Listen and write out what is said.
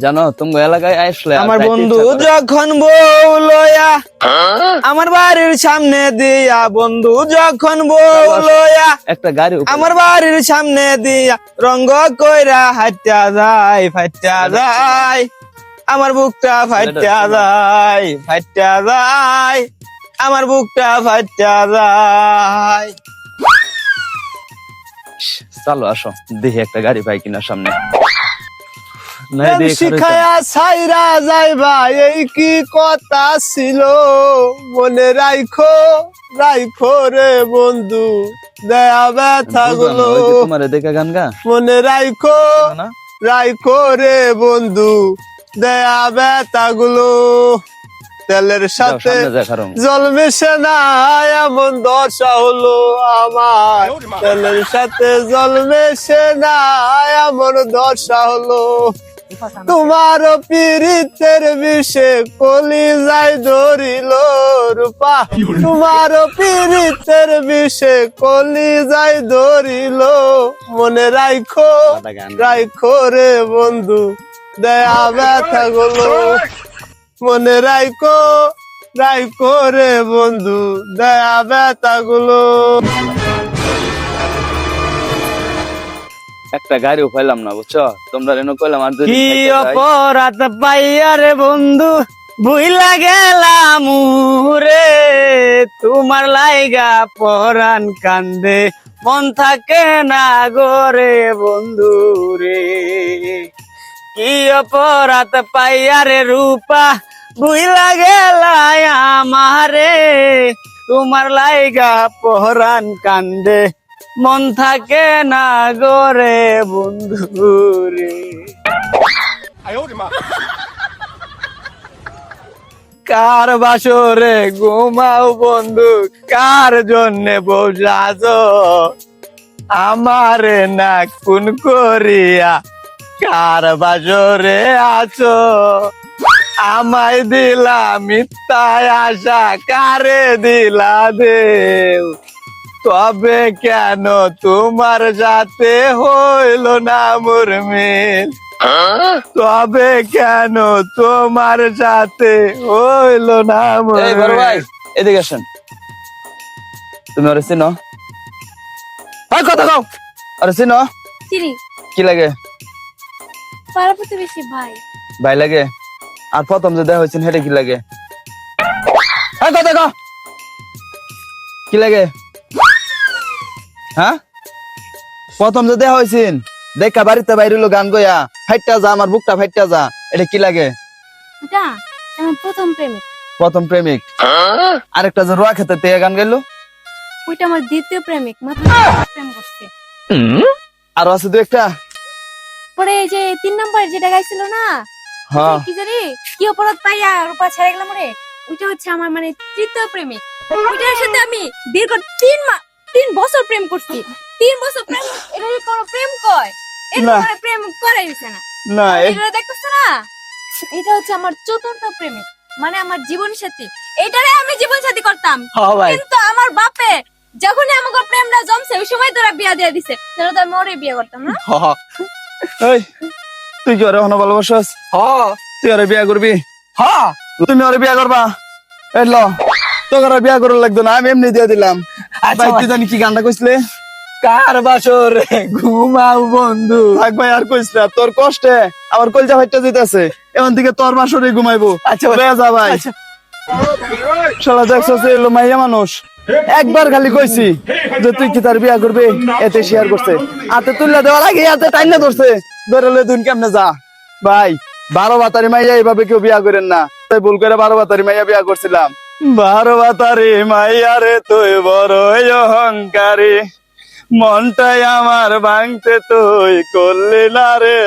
জানো তুমি এলাকায় আসলে আমার বন্ধু যখন বউ লয়া আমার বাড়ির সামনে দিয়া বন্ধু যখন বউ লয়া একটা গাড়ি আমার বাড়ির সামনে দিয়া রঙ্গ কইরা হাইটা যায় ফাইটা যায় আমার বুকটা ফাইটা যায় ফাইটা যায় আমার বুকটা ফাইটা যায়। চলো আসো দেখি একটা গাড়ি পাই কিনা সামনে। প্রেম শিখায়া সাইরা যাইবা এই কি কথা ছিল? মনে রাইখো রাইখো রে বন্ধু দেয়া ব্যথা গুলো। তোমার দেখে গান গা। মনে রাইখো রাইখো রে বন্ধু দেয়া ব্যথা গুলো। তেলের সাথে জল মেশে না এমন দশা হলো আমার। তেলের সাথে জল মেশে না এমন দশা হলো। তোমার পীড়িতের বিষে কলি যাই ধরিল রূপা। তোমার পীড়িতের বিষে কলি যাই ধরিল। মনে রাইখো রাইখো রে বন্ধু দেয়া ব্যথা গুলো। মনে রাইখো রাইখো রে বন্ধু দেয়া ব্যথা গুলো। একটা গাড়িও পাইলাম না বুঝছ? তোমরা রেনো কইলাম আর কি অপরাধ পাইয়া রে বন্ধু ভুইলা গেলাম রে তোমার লাইগা পরান কান্দে মন থাকে না গোরে বন্ধু রে। কি অপরাধ পাইয়া রে রূপা ভুইলা গেলাই আমারে। তোমার লাইগা পরান কান্দে মন থাকে না গরে বন্ধু রে। কার বাসরে ঘুমাও বন্ধু? কার জন্য বসাজ আমারে না কোন করিয়া কার বাসরে আছো? আমায় দিলা মিথ্যায় আশা, কারে দিলা দেও? তবে কেন তোমার যাতে হইল না মোর মিল তবে কেন তোমার যাতে হইল না মোর ভাই এদিকে আসেন। তুমি ওরে চিনো? হয় কথা কও। আরে চিনো? চিনি। কি লাগে? পাড়া প্রতিবেশী ভাই। ভাই লাগে? আর প্রথম যে দেখা হয়েছেন হেটে কি লাগে? হয় কথা কও। কি লাগে? হ্যাঁ? প্রথম যে হয়েছেন দেখা বাড়িতে বাইরে হলো গান গয়া ফাইটটা যা আমার বুকটা ফাইটটা যা এটা কি লাগে? আমার প্রথম প্রেমিক। প্রথম প্রেমিক। আরেকটা যে রোয়া খেতে তে গান গাইলো? ওইটা আমার দ্বিতীয় প্রেমিক মাত্র প্রেম করছে। আর আছে দু একটা? পরে এই যে তিন নম্বর যেটা গাইছিল না হ্যাঁ। কি জানি কি অপরাধ পাইয়া রূপা ছেড়ে গেলাম রে ওইটা হচ্ছে আমার মানে তৃতীয় প্রেমিক। ওইটার সাথে আমি দীর্ঘ তিন মাস তিন বছর প্রেম করছি। তিন বছর প্রেম এটা কোনো প্রেম কয়? এটা। মানে প্রেম করাই দিছে না। না এটা দেখতেছ না? এটা হচ্ছে আমার চতুর্থ প্রেমিক মানে আমার জীবন সাথী। এটারে আমি জীবন সাথী করতাম। হ্যাঁ ভাই। কিন্তু আমার বাপে যখনই আমাকে প্রেমটা জমছে ওই সময় তোরা বিয়া দিয়ে দিছে। তাহলে তো আমি ওরে বিয়ে করতাম না? হ, হ, এই তুই কি ওরে হন ভালোবাসস? হ, তুই ওরে বিয়া করবি? হ। তুমি ওরে বিয়া করবা? এই ল তোকে আর বিয়া করার লাগতো না আমি এমনি দিয়ে দিলাম। আচ্ছা ভাই তুই জানি কি গানটা কইছিলে? কার বাসরে ঘুমাও বন্ধু? থাক ভাই আর কইস না তোর কষ্টে আমার কলজা ফাইটটা যেতেছে এখন থেকে তোর বাসরে ঘুমাইবো। আচ্ছা যা ভাই। আচ্ছা। শালা দেখছস এলো মাইয়া মানুষ। একবার খালি কইছি যে তুই কি তার বিয়া করবে? এতে শেয়ার করছে। হাতে তুললে দেওয়ার আগে হাতে টাইনা ধরছে। ধরে লয়ে দুন কেমনে যা। ভাই বারো বাতারি মাইয়া এইভাবে কেউ বিয়া করেন না। তাই ভুল করে বারো বাতারি মাইয়া বিয়া করছিলাম। বারো মাইয়ারে তুই বড় অহংকারী। মনটাই আমার ভাঙতে তুই করলি না রে